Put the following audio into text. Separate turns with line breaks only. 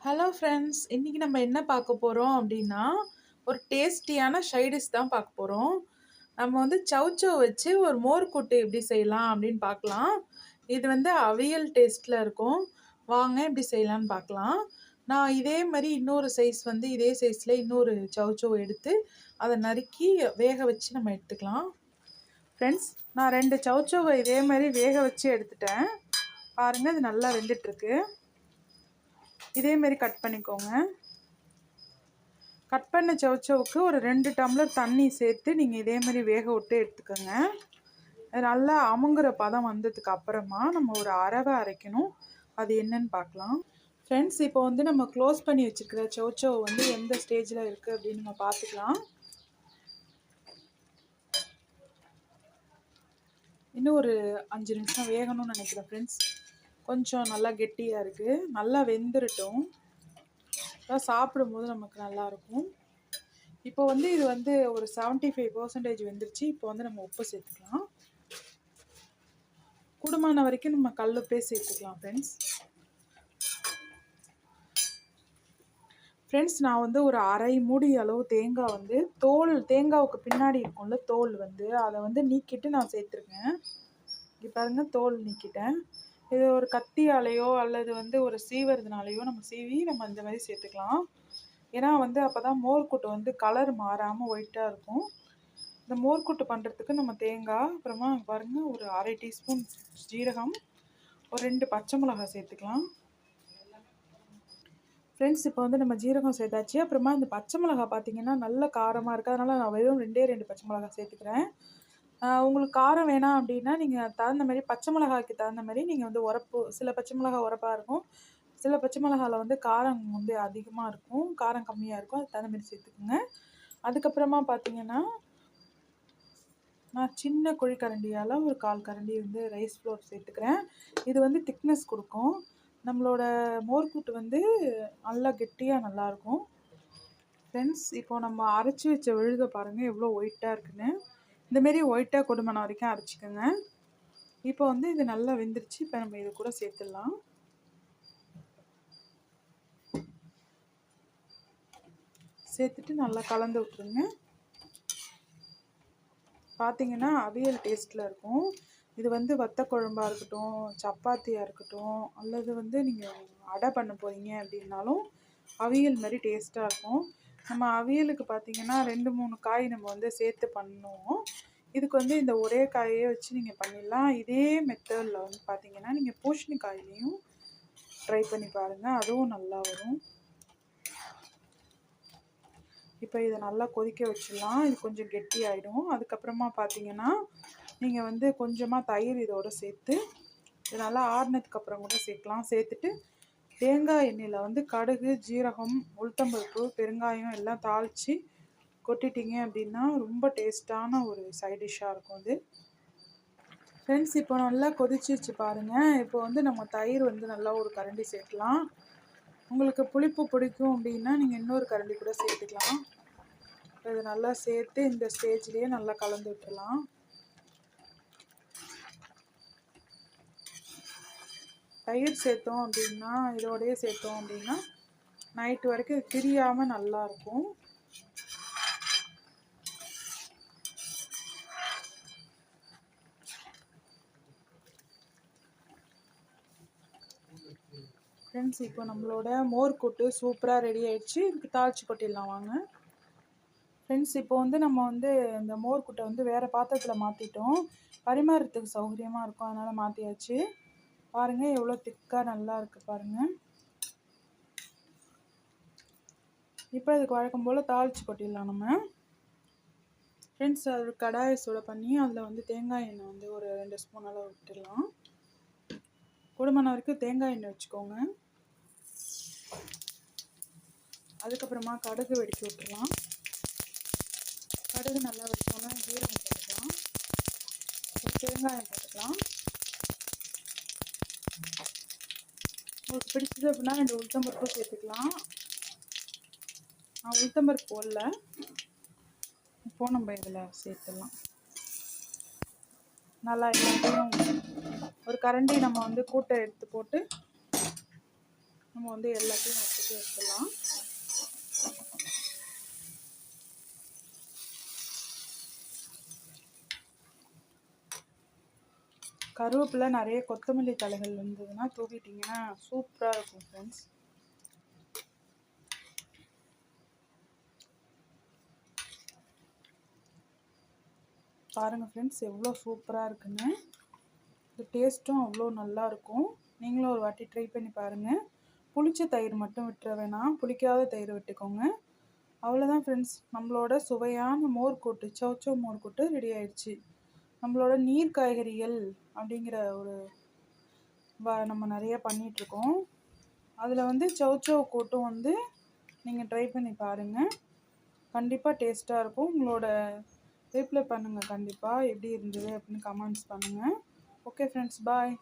Hello friends இன்றைக்கி நம்ம என்ன பார்க்க போகிறோம் அப்படின்னா ஒரு டேஸ்டியான ஷைடிஷ் தான் பார்க்க போகிறோம் நம்ம வந்து சவுச்சோ வச்சு ஒரு மோர் கூட்டு எப்படி செய்யலாம் அப்படின்னு பார்க்கலாம். இது வந்து அவியல் டேஸ்ட்டில் இருக்கும். வாங்க எப்படி செய்யலாம்னு பார்க்கலாம். நான் இதே மாதிரி இன்னொரு சைஸ் வந்து இதே சைஸில் இன்னொரு சவுச்சோ எடுத்து அதை நறுக்கி வேக வச்சு நம்ம எடுத்துக்கலாம். ஃப்ரெண்ட்ஸ் நான் ரெண்டு சவுச்சோவை இதே மாதிரி வேக வச்சு எடுத்துட்டேன். பாருங்கள் இது நல்லா வெந்துட்டுருக்கு. இதேமாரி கட் பண்ணிக்கோங்க. கட் பண்ண சவுச்சவுக்கு ஒரு ரெண்டு டம்ளர் தண்ணி சேர்த்து நீங்கள் இதே மாதிரி வேக விட்டு எடுத்துக்கோங்க. அது நல்லா அமுங்குற பதம் வந்ததுக்கு அப்புறமா நம்ம ஒரு அரவை அரைக்கணும். அது என்னன்னு பார்க்கலாம் ஃப்ரெண்ட்ஸ் இப்போ வந்து நம்ம க்ளோஸ் பண்ணி வச்சுருக்கிற சவுச்சோ வந்து எந்த ஸ்டேஜில் இருக்குது அப்படின்னு நம்ம பார்த்துக்கலாம் இன்னும் ஒரு அஞ்சு நிமிஷம் வேகணும்னு நினைக்கிறேன் ஃப்ரெண்ட்ஸ் கொஞ்சம் நல்லா கெட்டியாக இருக்குது நல்லா வெந்துருட்டும். அதான் சாப்பிடும்போது நமக்கு நல்லாயிருக்கும் இப்போ வந்து இது வந்து ஒரு செவன்ட்டி ஃபைவ் பர்சன்டேஜ் வெந்துருச்சு. இப்போ வந்து நம்ம உப்பு சேர்த்துக்கலாம். கூடுமான வரைக்கும் நம்ம கல்லுப்பே சேர்த்துக்கலாம் ஃப்ரெண்ட்ஸ் ஃப்ரெண்ட்ஸ் நான் வந்து ஒரு அரை மூடி அளவு தேங்காய் வந்து தோல் தேங்காவுக்கு பின்னாடி இருக்கும்ல தோல் வந்து அதை வந்து நீக்கிட்டு நான் சேர்த்துருக்கேன். இங்கே பாருங்கள் தோல் நீக்கிட்டேன். இது ஒரு கத்தியாலேயோ அல்லது வந்து ஒரு சீவறதுனாலையோ நம்ம சீவி நம்ம இந்த மாதிரி சேர்த்துக்கலாம். ஏன்னா வந்து அப்போ தான் மோர்க்கூட்டு வந்து கலர் மாறாமல் ஒயிட்டாக இருக்கும். இந்த மோர்க்கூட்டு பண்ணுறதுக்கு நம்ம தேங்காய் அப்புறமா பாருங்கள் ஒரு அரை டீஸ்பூன் ஜீரகம் ஒரு ரெண்டு பச்சை மிளகாய் சேர்த்துக்கலாம். ஃப்ரெண்ட்ஸ் இப்போ வந்து நம்ம ஜீரகம் சேர்த்தாச்சு. அப்புறமா இந்த பச்சை மிளகாய் பார்த்தீங்கன்னா நல்ல காரமாக இருக்குது அதனால் நான் வெறும் ரெண்டே ரெண்டு பச்சை மிளகாய் சேர்த்துக்கிறேன். உங்களுக்கு காரம் வேணாம் அப்படின்னா நீங்கள் தகுந்த மாதிரி பச்சை மிளகாய்க்கு தகுந்த மாதிரி நீங்கள் வந்து உரப்பு சில பச்சை மிளகாய் உரப்பாக இருக்கும். சில பச்சை மிளகாவில் வந்து காரம் வந்து அதிகமாக இருக்கும். காரம் கம்மியாக இருக்கும். அதுக்கு தகுந்த மாதிரி சேர்த்துக்குங்க. அதுக்கப்புறமா பார்த்தீங்கன்னா நான் சின்ன குழிக்கரண்டியால் ஒரு கால் கரண்டி வந்து ரைஸ் ஃப்ளோர் சேர்த்துக்கிறேன். இது வந்து திக்னஸ் கொடுக்கும். நம்மளோட மோர்கூட்டு வந்து நல்லா கெட்டியாக நல்லாயிருக்கும் ஃப்ரெண்ட்ஸ் இப்போது நம்ம அரைச்சி வச்ச விழுத பாருங்கள் எவ்வளோ ஒயிட்டாக இருக்குன்னு. இந்தமாரி ஒயிட்டாக கொடுமணம் வரைக்கும் அரைச்சிக்கோங்க. இப்போ வந்து இது நல்லா வெந்துருச்சு. இப்போ நம்ம இது கூட சேர்த்துடலாம். சேர்த்துட்டு நல்லா கலந்து விட்ருங்க பார்த்தீங்கன்னா அவியல் டேஸ்ட்டில் இருக்கும். இது வந்து வத்த குழம்பாக இருக்கட்டும் சப்பாத்தியாக இருக்கட்டும் அல்லது வந்து நீங்கள் அடை பண்ண போகிறீங்க அப்படின்னாலும் அவியல் மாதிரி டேஸ்ட்டாக இருக்கும். நம்ம அவியலுக்கு பார்த்திங்கன்னா ரெண்டு மூணு காய் நம்ம வந்து சேர்த்து பண்ணுவோம். இதுக்கு வந்து இந்த ஒரே காயே வச்சு நீங்கள் பண்ணிடலாம். இதே மெத்தடில் வந்து பார்த்திங்கன்னா நீங்கள் பூஷணிக்காயிலையும் ட்ரை பண்ணி பாருங்கள் அதுவும் நல்லா வரும். இப்போ இதை நல்லா கொதிக்க வச்சிடலாம். இது கொஞ்சம் கெட்டி ஆகிடும் அதுக்கப்புறமா பார்த்தீங்கன்னா நீங்கள் வந்து கொஞ்சமாக தயிர் இதோடு சேர்த்து இது நல்லா ஆறுனதுக்கப்புறம் கூட சேர்க்கலாம். சேர்த்துட்டு தேங்காய் எண்ணெயில் வந்து கடுகு ஜீரகம் உளுத்தம்பருப்பு பெருங்காயம் எல்லாம் தாளித்து கொட்டிட்டீங்க அப்படின்னா ரொம்ப டேஸ்ட்டான ஒரு சைட் டிஷ்ஷாக இருக்கும் அது. ஃப்ரெண்ட்ஸ் இப்போ நல்லா கொதிச்சிருச்சு பாருங்கள் இப்போ வந்து நம்ம தயிர் வந்து நல்லா ஒரு கரண்டி சேர்க்கலாம். உங்களுக்கு புளிப்பு பிடிக்கும் அப்படின்னா நீங்கள் இன்னொரு கரண்டி கூட சேர்த்துக்கலாம். இதை நல்லா சேர்த்து இந்த ஸ்டேஜ்லேயே நல்லா கலந்து விட்டுலாம் தயிர் சேர்த்தோம் அப்படின்னா இதோடய சேர்த்தோம் அப்படின்னா நைட்டு வரைக்கும் திரியாமல் நல்லாயிருக்கும் ஃப்ரெண்ட்ஸ் இப்போ நம்மளோட மோர் கூட்டு சூப்பராக ரெடி ஆகிடுச்சு இதுக்கு தாளிச்சு கொட்டிடலாம் வாங்க. ஃப்ரெண்ட்ஸ் இப்போ வந்து நம்ம வந்து இந்த மோர் கூட்டை வந்து வேறு பாத்திரத்தில் மாற்றிட்டோம் பரிமாறத்துக்கு சௌகரியமாக இருக்கும். அதனால் மாற்றியாச்சு பாருங்கள் எவ்வளோ திக்காக நல்லா இருக்குது பாருங்கள் இப்போ இதுக்கு வழக்கம் போல் தாளித்து கொட்டிடலாம் நம்ம. ஃப்ரெண்ட்ஸ் அது கடாயை சூட பண்ணி அதில் வந்து தேங்காய் எண்ணெய் வந்து ஒரு ரெண்டு ஸ்பூன் அளவு விட்டுடலாம். கூடுமான வரைக்கும் தேங்காய் எண்ணெய் வச்சுக்கோங்க. அதுக்கப்புறமா கடுகு வெடிக்க விட்டுடலாம். கடுகு நல்லா வச்சோன்னா ஜீரகம் போட்டுக்கலாம். தேங்காயம் போட்டுக்கலாம். உங்களுக்கு பிடிச்சது அப்படின்னா ரெண்டு உளுத்தம்பருப்பும் சேர்த்துக்கலாம். நான் உளுத்தம்பருப்பு போடல. இப்போ நம்ம இதில் சேர்த்துடலாம். நல்லா எல்லாத்தையும் ஒரு கரண்டி நம்ம வந்து கூட்டை எடுத்து போட்டு நம்ம வந்து எல்லாத்தையும் வச்சுட்டு வச்சிடலாம் கருவேப்பிலை நிறைய கொத்தமல்லி தலைகள் இருந்ததுன்னா தூக்கிட்டிங்கன்னா சூப்பராக இருக்கும் ஃப்ரெண்ட்ஸ் பாருங்கள் ஃப்ரெண்ட்ஸ் எவ்வளோ சூப்பராக இருக்குன்னு. இந்த டேஸ்ட்டும் அவ்வளோ நல்லாயிருக்கும் நீங்களும் ஒரு வாட்டி ட்ரை பண்ணி பாருங்கள் புளிச்ச தயிர் மட்டும் விட்டுற வேணாம். புளிக்காத தயிர் விட்டுக்கோங்க. அவ்வளோதான் ஃப்ரெண்ட்ஸ் நம்மளோட சுவையான மோர் கூட்டு சௌச்சோ மோர் கூட்டு ரெடி ஆயிடுச்சு. நம்மளோட நீர் காய்கறிகள் அப்படிங்கிற ஒரு வ நம்ம நிறைய பண்ணிகிட்ருக்கோம் அதில் வந்து சௌச்சோ கூட்டும் வந்து நீங்கள் ட்ரை பண்ணி பாருங்கள் கண்டிப்பாக டேஸ்ட்டாக இருக்கும். உங்களோட ரிப்ளை பண்ணுங்கள் கண்டிப்பாக எப்படி இருந்தது அப்படின்னு கமெண்ட்ஸ் பண்ணுங்கள் ஓகே ஃப்ரெண்ட்ஸ் பாய்